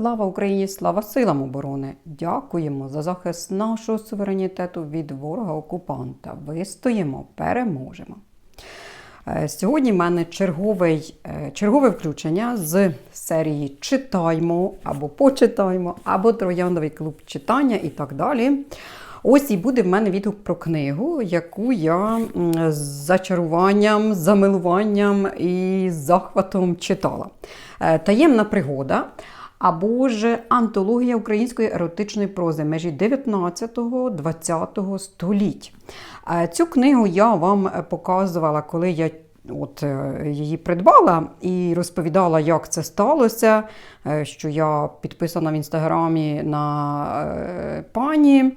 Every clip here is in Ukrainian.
Слава Україні! Слава силам оборони! Дякуємо за захист нашого суверенітету від ворога-окупанта. Вистоїмо, переможемо. Е, Сьогодні в мене черговий, е, чергове включення з серії Читаймо або Почитаймо, або Трояндовий клуб читання і так далі. Ось і буде в мене відгук про книгу, яку я з зачаруванням, замилуванням і захватом читала. Е, Таємна пригода. Або ж антологія української еротичної прози межі 19-20 століть. Е, Цю книгу я вам показувала, коли я от е, її придбала і розповідала, як це сталося. е, Що я підписана в інстаграмі на е, пані.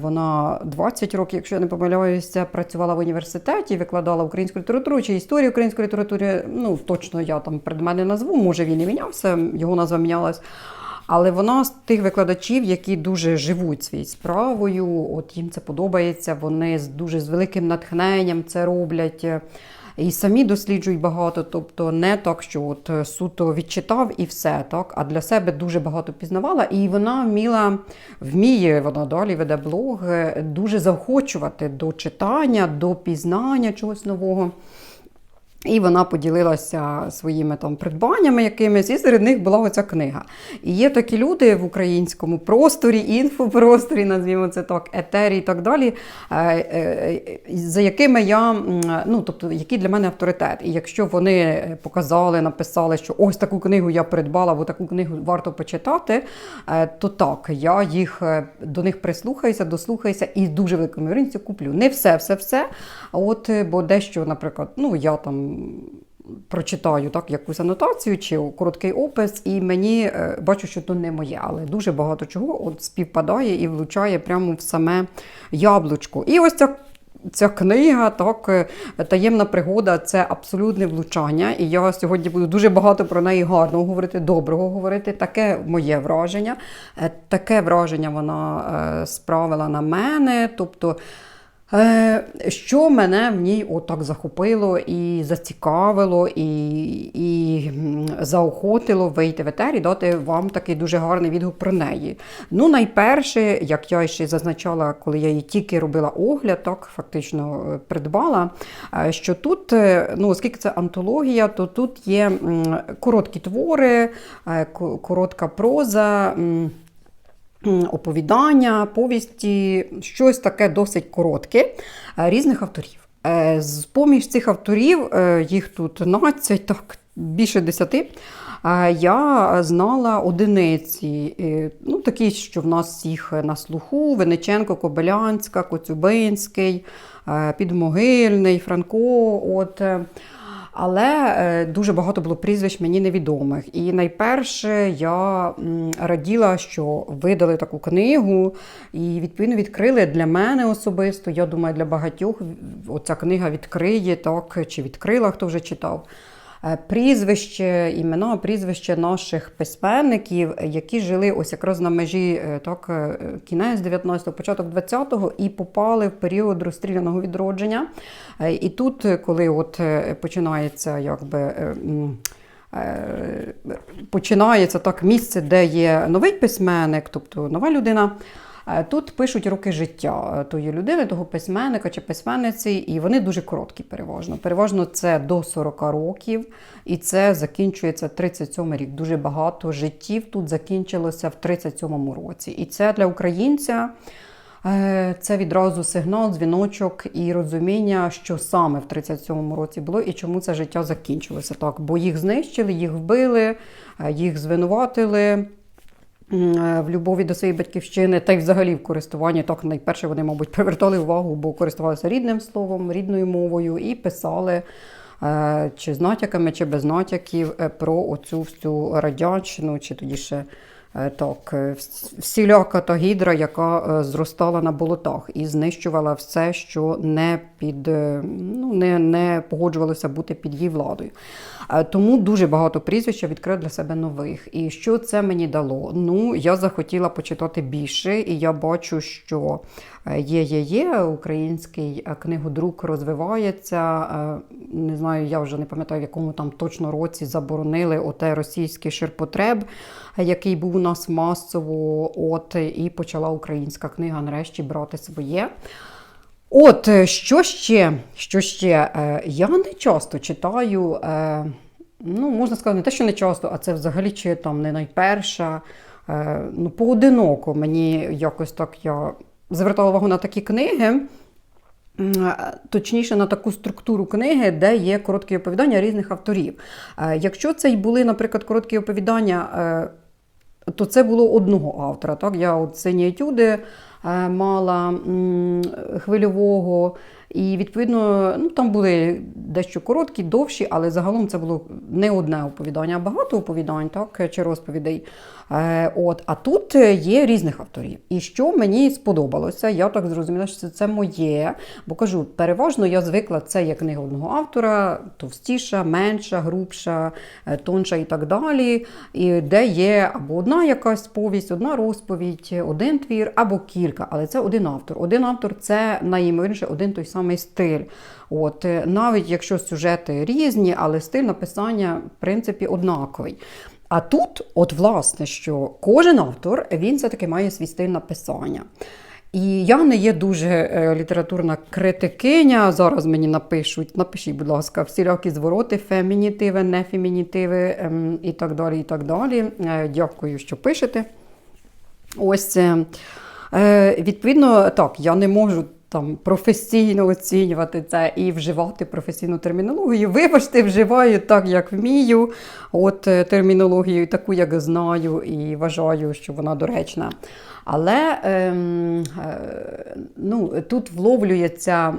Вона 20 років, якщо я не помиляюся, працювала в університеті, викладала українську літературу чи історію української літератури. Ну точно я там предмет не назву, може він і мінявся, його назва мінялась. Але вона з тих викладачів, які дуже живуть своєю справою, от їм це подобається, вони з дуже з великим натхненням це роблять. е, І самі досліджують багато, тобто не так, що от е, суто відчитав і все, так, а для себе дуже багато пізнавала. І вона вміла, вміє, вона далі веде блог, дуже заохочувати до читання, до пізнання чогось нового. І вона поділилася своїми там придбаннями якимись, і серед них була оця книга. І є такі люди в українському просторі, інфопросторі, назвімо це так, етері і так далі, е, е, за якими я, ну тобто, які для мене авторитет. І якщо вони показали, написали, що ось таку книгу я придбала, або таку книгу варто почитати, е, то так, я їх до них прислухаюся, дослухаюся і дуже великому вірності куплю. Не все, все, все. От, бо дещо, наприклад, ну я там прочитаю так, якусь анотацію чи короткий опис, і мені е, бачу, що то не моє, але дуже багато чого от співпадає і влучає прямо в саме яблучко. І ось ця. Ця книга, так, е, таємна пригода це абсолютне влучання. І я сьогодні буду дуже багато про неї гарного говорити, доброго говорити. Таке моє враження. Е, Таке враження вона справила на мене. Тобто, Що мене в ній отак захопило і зацікавило, і, і заохотило вийти в етер і дати вам такий дуже гарний відгук про неї. Ну, найперше, як я ще зазначала, коли я її тільки робила огляд, так фактично е, придбала, е, що тут, е, ну, оскільки це антологія, то тут є короткі твори, е, коротка проза. Оповідання, повісті, щось таке досить коротке е, різних авторів. Е, З поміж цих авторів, е, їх тут 12, так, більше 10, е, я знала одиниці, ну, такі, що в нас всіх на слуху: Вениченко, Кобилянська, Коцюбинський, Підмогильний, Франко. От, але е, дуже багато було прізвищ мені невідомих. І найперше я раділа, що видали таку книгу, і відповідно відкрили для мене особисто. Я думаю, для багатьох оця книга відкриє так, чи відкрила, хто вже читав. Е, Прізвище, імена, прізвище наших письменників, які жили ось якраз на межі е, так, е, кінець 19-го, початок 20-го і попали в період розстріляного відродження. І тут, коли от починається якби. Починається так місце, де є новий письменник, тобто нова людина. Е, Тут пишуть роки життя тої людини, того письменника чи письменниці, і вони дуже короткі переважно. Переважно це до 40 років, і це закінчується 37 рік. Дуже багато життів тут закінчилося в 37 році. І це для українця. Е, Це відразу сигнал, дзвіночок і розуміння, що саме в 37-му році було і чому це життя закінчилося так. Бо їх знищили, їх вбили, е, їх звинуватили в любові до своєї батьківщини, та й взагалі в користуванні. Так найперше вони, мабуть, привертали увагу, бо користувалися рідним словом, рідною мовою і писали. е, Чи з натяками, чи без натяків е, про оцю всю радянщину, чи тоді ще Е, Так, е, вс- всіляка та гідра, яка е, зростала на болотах і знищувала все, що не під е, ну, не, не погоджувалося бути під її владою. Е, Тому дуже багато прізвищ я відкрила для себе нових. І що це мені дало? Ну, я захотіла почитати більше, і я бачу, що е, є, є, є, український е, книгодрук розвивається. е, Не знаю. я вже не пам'ятаю, в якому там точно році заборонили оте російський ширпотреб, який був у нас масово. От і почала українська книга нарешті брати своє. От е, що ще? Що ще? Я не часто читаю. Ну, можна сказати, не те, що не часто, а це взагалі чи там не найперша. Ну, поодиноко мені якось так я звертала увагу на такі книги. Точніше, на таку структуру книги, де є короткі оповідання різних авторів. Е, Якщо це й були, наприклад, короткі оповідання, е, то це було одного автора. Так? Я от сині етюди мала хвильового. І відповідно, ну там були дещо короткі, довші, але загалом це було не одне оповідання, а багато оповідань, так чи розповідей. Е, от, а тут є різних авторів. І що мені сподобалося, я так зрозуміла, що це, моє. Бо кажу, переважно я звикла це є книга одного автора, товстіша, менша, грубша, е, тонша і так далі. І де є або одна якась повість, одна розповідь, один твір, або кілька. Але це один автор. Один автор це найімовірніше один той самий стиль. От е, навіть якщо сюжети різні, але стиль написання в принципі однаковий. А тут, от власне, що кожен автор він все-таки має свій стиль написання. І я не є дуже е, літературна критикиня. Зараз мені напишуть, напишіть, будь ласка, всілякі звороти, фемінітиви, нефемінітиви ем, і так далі. і так далі. Е, Дякую, що пишете. Ось е, е, відповідно, так, я не можу там професійно оцінювати це і вживати професійну термінологію. Вибачте, вживаю так, як вмію. От е, термінологію таку, як знаю, і вважаю, що вона доречна. Але ем, е, ну, тут вловлюється.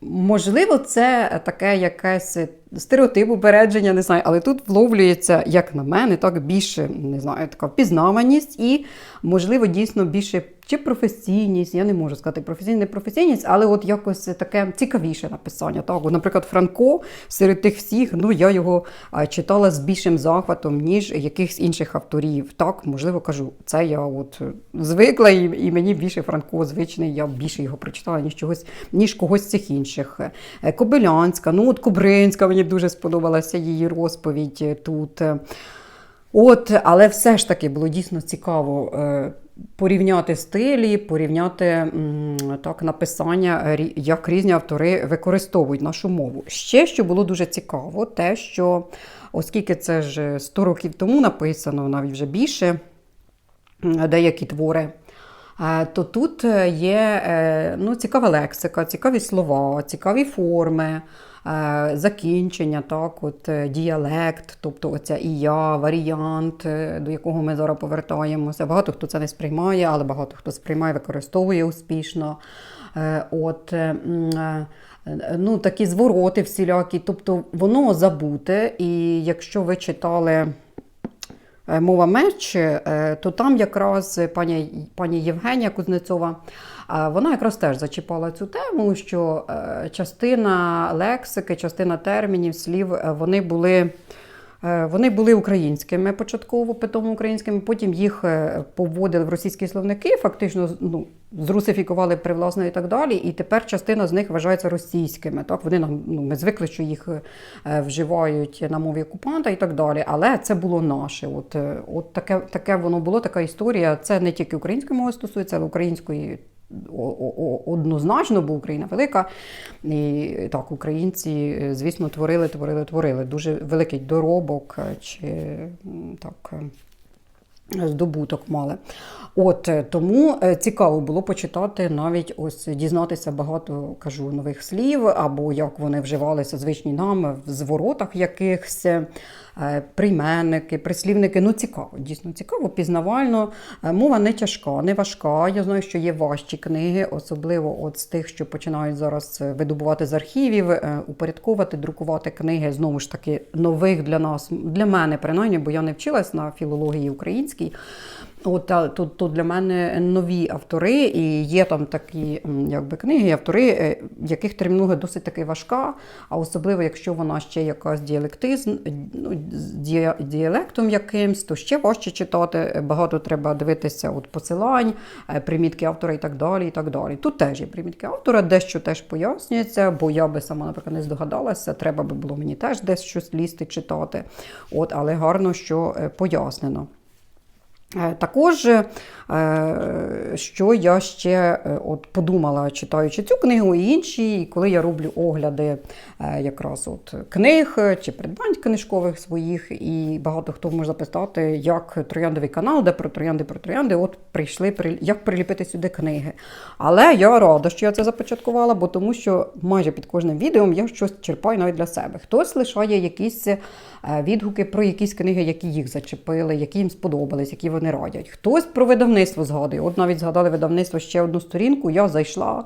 Можливо, це таке якесь стереотип, упередження, не знаю, але тут вловлюється, як на мене, так більше не знаю, така впізнаваність і, можливо, дійсно більше чи професійність, я не можу сказати професійність, не професійність, але от якось таке цікавіше написання. Так, наприклад, Франко серед тих всіх, ну я його читала з більшим захватом, ніж якихось інших авторів. Так, можливо, кажу, це я от звикла, і, і мені більше Франко звичний, я більше його прочитала, ніж чогось, ніж когось з цих інших. Е, Кобилянська, ну от Кобринська, мені дуже сподобалася її розповідь е, тут. От, але все ж таки було дійсно цікаво е, порівняти стилі, порівняти так, написання, е, як різні автори використовують нашу мову. Ще що було дуже цікаво, те, що оскільки це ж 100 років тому написано, навіть вже більше, деякі твори. е, То тут е, є е, ну, цікава лексика, цікаві слова, цікаві форми, е, закінчення, так, от, е, діалект, тобто оця і я, варіант, е, до якого ми зараз повертаємося. Багато хто це не сприймає, але багато хто сприймає, використовує успішно. Е, От, е, е, ну, такі звороти всілякі, тобто воно забуте, і якщо ви читали е, мова меч, е, то там якраз пані, пані Євгенія Кузнецова, е, вона якраз теж зачіпала цю тему, що е, частина лексики, частина термінів, слів, е, вони були. Е, Вони були українськими початково, питомо українськими, потім їх е, поводили в російські словники, фактично ну, зрусифікували, привласнили і так далі. І тепер частина з них вважається російськими. Так? Вони нам ну, ми звикли, що їх е, вживають на мові окупанта і так далі. Але це було наше. От, от таке, таке воно було, така історія. Це не тільки української мови стосується, але української. Однозначно, бо Україна велика, і так українці, е, звісно, творили, творили, творили. Дуже великий доробок е, чи так. е, Здобуток мали. От тому цікаво було почитати навіть ось дізнатися багато кажу нових слів, або як вони вживалися звичні нам в зворотах якихось. Е, Прийменники, прислівники, ну цікаво, дійсно цікаво, пізнавально. Е, Мова не тяжка, не важка. Я знаю, що є важчі книги, особливо от з тих, що починають зараз е, видобувати з архівів, упорядковувати, друкувати книги знову ж таки нових для нас, для мене принаймні, бо я не вчилась на філології українській. От тут, тут для мене нові автори, і є там такі якби, книги, автори, е, яких термінологія досить таки важка, а особливо, якщо вона ще якась діалектизм, ну, з діалектом якимсь, то ще важче читати. Багато треба дивитися от посилань, е, примітки автора і так далі. і так далі. Тут теж є примітки автора, дещо теж пояснюється, бо я би сама, наприклад, не здогадалася, треба би було мені теж десь щось лізти читати. От, але гарно, що е, пояснено. Е, Також, е, що я ще е, от подумала, читаючи цю книгу і інші, і коли я роблю огляди якраз от книг чи придбань книжкових своїх, і багато хто може запитати, як трояндовий канал, де про троянди, про троянди, от прийшли, як приліпити сюди книги. Але я рада, що я це започаткувала, бо тому що майже під кожним відео я щось черпаю навіть для себе. Хтось лишає якісь відгуки про якісь книги, які їх зачепили, які їм сподобались, які вони радять. Хтось про видавництво згадує. От навіть згадали видавництво ще одну сторінку. Я зайшла,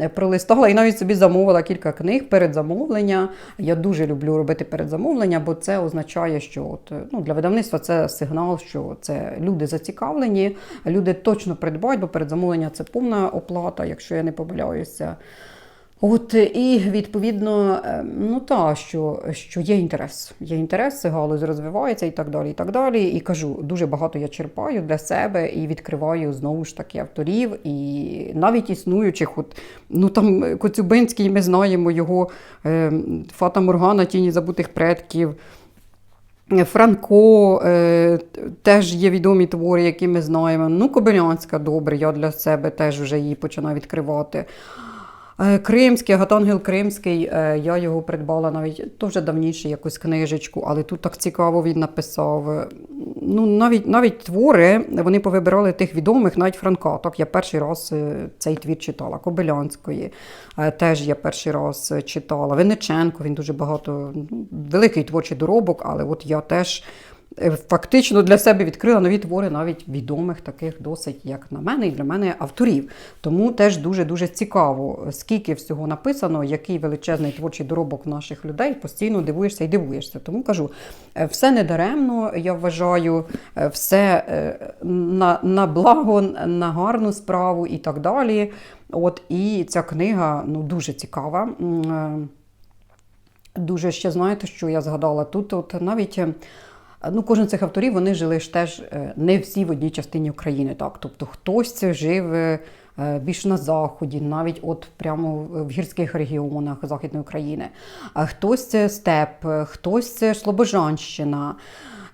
е, пролистала і навіть собі замовила кілька книг перед замовлення. Я дуже люблю робити передзамовлення, бо це означає, що от, е, ну, для видавництва це сигнал, що це люди зацікавлені, люди точно придбають, бо передзамовлення це повна оплата, якщо я не помиляюся. От і відповідно, е, ну та що, що є інтерес. Є інтерес, галузь розвивається і так далі. І так далі. І кажу, дуже багато я черпаю для себе і відкриваю знову ж таки авторів, і навіть існуючих, от ну там Коцюбинський, ми знаємо його е, Фата Моргана, Тіні забутих предків. Франко е, теж є відомі твори, які ми знаємо. Ну, Кобилянська добре, я для себе теж вже її починаю відкривати. Е, Кримський, Агатангел Кримський, е, я його придбала навіть дуже давніше якусь книжечку, але тут так цікаво він написав. Ну, навіть, навіть твори вони повибирали тих відомих, навіть Франка. Так, я перший раз е, цей твір читала. Кобилянської теж я перший раз читала. Винниченко, він дуже багато, великий творчий доробок, але от я теж фактично для себе відкрила нові твори навіть відомих таких досить, як на мене, і для мене авторів. Тому теж дуже-дуже цікаво, скільки всього написано, який величезний творчий доробок наших людей, постійно дивуєшся і дивуєшся. Тому кажу, е, все не даремно, я вважаю, е, все е, на, на благо, на гарну справу і так далі. От, і ця книга ну, дуже цікава. Е, Дуже ще знаєте, що я згадала тут, от навіть. Е, Ну, кожен з цих авторів вони жили ж теж е, не всі в одній частині України. Так? Тобто хтось жив е, більш на заході, навіть от прямо в гірських регіонах Західної України, а хтось це степ, е, хтось це Слобожанщина.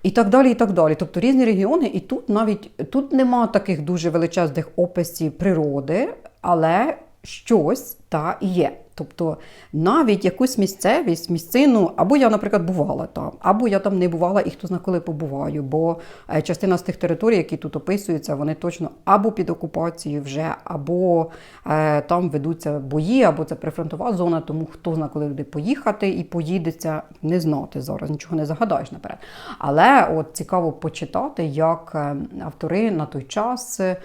І так далі, і так далі. Тобто різні регіони, і тут навіть тут нема таких дуже величезних описів природи, але щось та є. Тобто навіть якусь місцевість, місцину, або я, наприклад, бувала там, або я там не бувала, і хто зна коли побуваю. Бо е, частина з тих територій, які тут описуються, вони точно або під окупацією вже, або е, там ведуться бої, або це прифронтова зона. Тому хто зна коли туди поїхати і поїдеться, не знати зараз, нічого не загадаєш наперед. Але от цікаво почитати, як е, автори на той час е,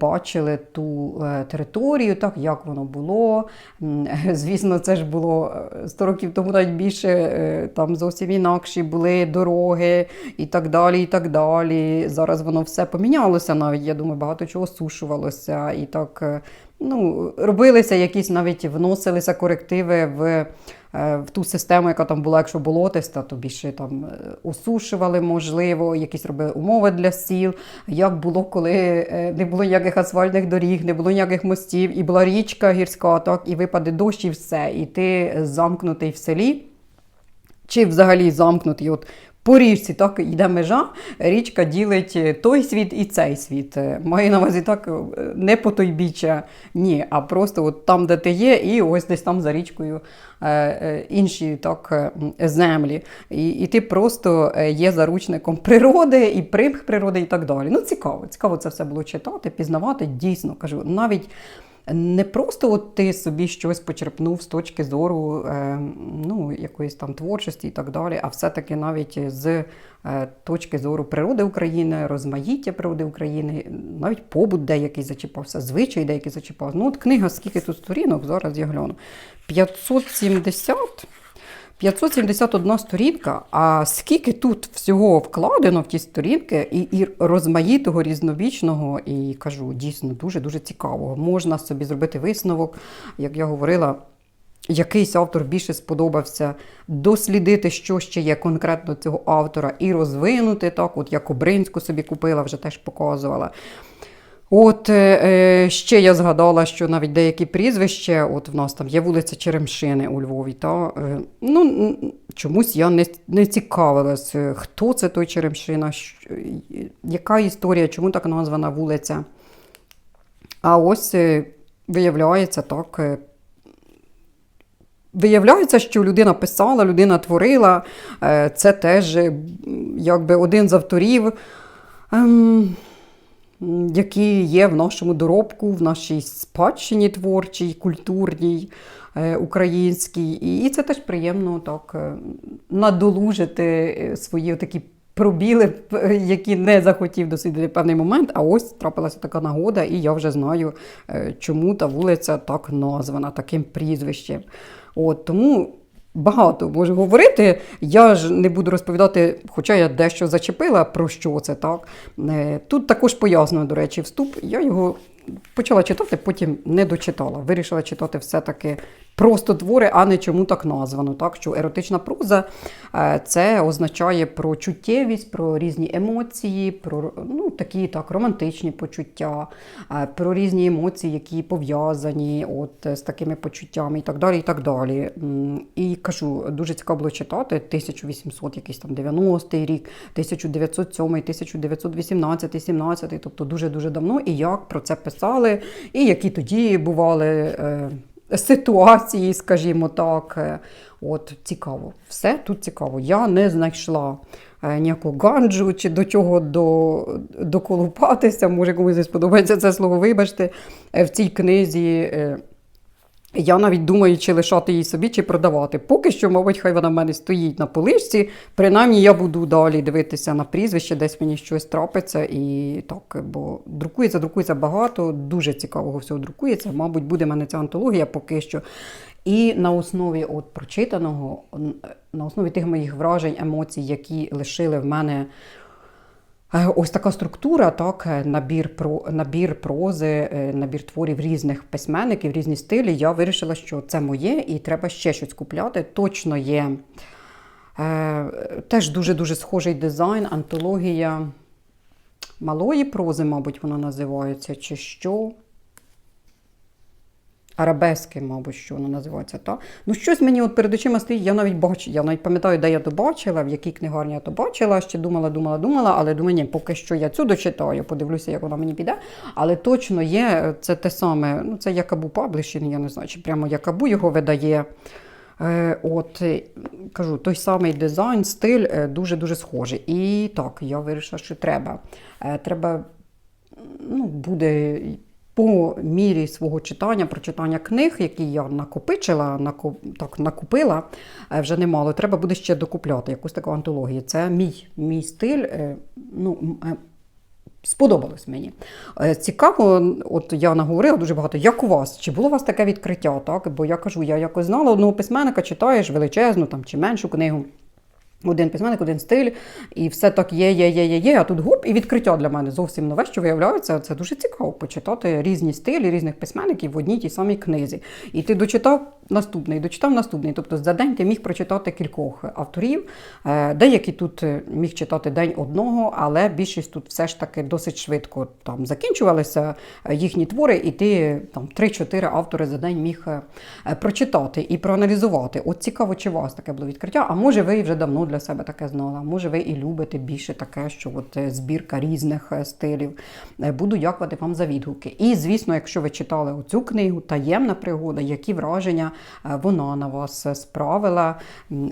бачили ту територію, так як воно було. Звісно, це ж було е, 100 років тому навіть більше, е, там зовсім інакші були дороги і так далі. і так далі. Зараз воно все помінялося навіть. Я думаю, багато чого сушувалося і так. Ну, робилися якісь навіть вносилися корективи в, е, в ту систему, яка там була, якщо болотиста, то більше там е, осушували, можливо, якісь робили умови для сіл. Як було, коли е, не було ніяких асфальтних доріг, не було ніяких мостів, і була річка гірська, так, і випаде дощ, і все, і ти замкнутий в селі. Чи взагалі замкнутий от по річці, так йде межа, річка ділить той світ і цей світ. Е, Маю на увазі так е, не по той біччя, ні, а просто от там, де ти є, і ось десь там за річкою е, е, інші так, е, землі. І, і ти просто е, є заручником природи і примх природи, і так далі. Ну, цікаво, цікаво це все було читати, пізнавати. Дійсно кажу, навіть. Не просто от ти собі щось почерпнув з точки зору е, ну, якоїсь там творчості і так далі, а все-таки навіть з е, точки зору природи України, розмаїття природи України, навіть побут деякий зачіпався, звичай деякий зачіпався. Ну, от книга, скільки тут сторінок, зараз я гляну. 570. 571 сторінка, а скільки тут всього вкладено в ті сторінки, і, і розмаїтого, різновічного, і кажу, дійсно дуже-дуже цікавого. Можна собі зробити висновок, як я говорила, якийсь автор більше сподобався, дослідити, що ще є конкретно цього автора, і розвинути так, от я Кобринську собі купила, вже теж показувала. От е, е, ще я згадала, що навіть деякі прізвища, от в нас там є вулиця Черемшини у Львові, та е, ну чомусь я не, не цікавилась, е, хто це той Черемшина, що, е, яка історія, чому так названа вулиця. А ось е, виявляється так. е, Виявляється, що людина писала, людина творила. Це теж якби один з авторів, ем, які є в нашому доробку, в нашій спадщині творчій, культурній, е, українській. І це теж приємно так е, надолужити е, свої такі пробіли, які не захотів дослідити певний момент. А ось трапилася така нагода, і я вже знаю, чому та вулиця так названа, таким прізвищем. От, тому багато можу говорити. Я ж не буду розповідати, хоча я дещо зачепила, про що це так. Е, Тут також пояснено, до речі, вступ. Я його почала читати, потім не дочитала. Вирішила читати все-таки просто твори, а не чому так названо. Так? Що еротична проза е, це означає про чуттєвість, про різні емоції, про ну, такі так, романтичні почуття, е, про різні емоції, які пов'язані от, з такими почуттями і так далі. І так далі. І кажу, дуже цікаво було читати 1800, якийсь там 90-й рік, 1907, 1918, 17, тобто дуже-дуже давно, і як про це писали, і які тоді бували. Ситуації, скажімо так, Е, от цікаво, все тут цікаво. Я не знайшла е, ніякого ганджу чи до чого до, доколупатися. Може, комусь не сподобається це слово, вибачте. Е, В цій книзі я навіть думаю, чи лишати її собі, чи продавати. Поки що, мабуть, хай вона в мене стоїть на поличці. Принаймні, я буду далі дивитися на прізвище, десь мені щось трапиться. І так, бо друкується, друкується багато, дуже цікавого всього друкується. Мабуть, буде в мене ця антологія поки що. І на основі от прочитаного, на основі тих моїх вражень, емоцій, які лишили в мене Ось така структура, так, е, набір, про, набір прози, е, набір творів різних письменників, різні стилі. Я вирішила, що це моє і треба ще щось купляти. Точно є е, теж дуже-дуже схожий дизайн, антологія малої прози, мабуть, вона називається, чи що. Арабески, мабуть, що воно називається. Та? Ну, щось мені от перед очима стоїть, я навіть бачу, я навіть пам'ятаю, де я то бачила, в якій книгарні я то бачила, ще думала, думала, думала, але думаю, ні, поки що я цю дочитаю, подивлюся, як вона мені піде. Але точно є, це те саме, ну це Якабу Паблішин, я не знаю, чи прямо Якабу його видає. Е, От е, кажу, той самий дизайн, стиль е, дуже-дуже схожий. І так, я вирішила, що треба. Треба ну, буде по мірі свого читання, прочитання книг, які я накопичила, нако- так, накупила е, вже немало. Треба буде ще докупляти якусь таку антологію. Це мій, мій стиль. е, Ну, е, Сподобалось мені. Цікаво, от я наговорила дуже багато. Як у вас? Чи було у вас таке відкриття? Так? Бо я кажу, я якось знала одного письменника, читаєш величезну там, чи меншу книгу. Один письменник, один стиль, і все так є, є, є, є, є. А тут гуп, і відкриття для мене зовсім нове, що виявляється, це дуже цікаво почитати різні стилі різних письменників в одній тій самій книзі. І ти дочитав наступний, дочитав наступний. Тобто за день ти міг прочитати кількох авторів. Е, Деякі тут міг читати день одного, але більшість тут все ж таки досить швидко там закінчувалися е, їхні твори, і ти там 3-4 автори за день міг е, прочитати і проаналізувати. От цікаво, чи у вас таке було відкриття, а може ви вже давно для себе таке знали, може ви і любите більше таке, що от збірка різних стилів. Буду дякувати вам за відгуки. І, звісно, якщо ви читали оцю книгу Таємна пригода, які враження вона на вас е, справила,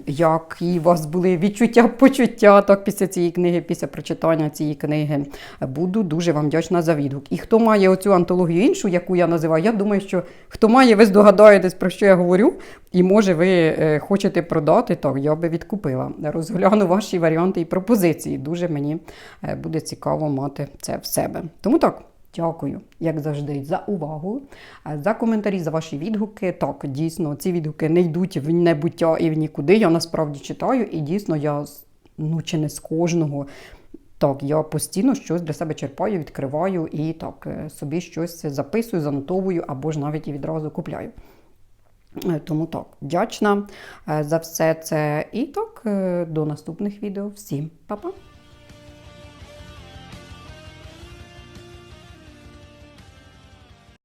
які у вас були відчуття, почуття так, після цієї книги, після прочитання цієї книги. Е, Буду дуже вам вдячна за відгук. І хто має оцю антологію іншу, яку я називаю, я думаю, що хто має, ви здогадаєтесь, про що я говорю. І може ви е, хочете продати, так я би відкупила. Розгляну ваші варіанти і пропозиції. Дуже мені е, буде цікаво мати це в себе. Тому так, Дякую, як завжди, за увагу, за коментарі, за ваші відгуки. Так, дійсно, ці відгуки не йдуть в небуття і в нікуди. Я насправді читаю, і дійсно я ну, чи не з кожного. Так, я постійно щось для себе черпаю, відкриваю і так е, собі щось записую, занотовую або ж навіть і відразу купляю. Е, Тому так, вдячна е, за все це. І так, до наступних відео. Всім па-па!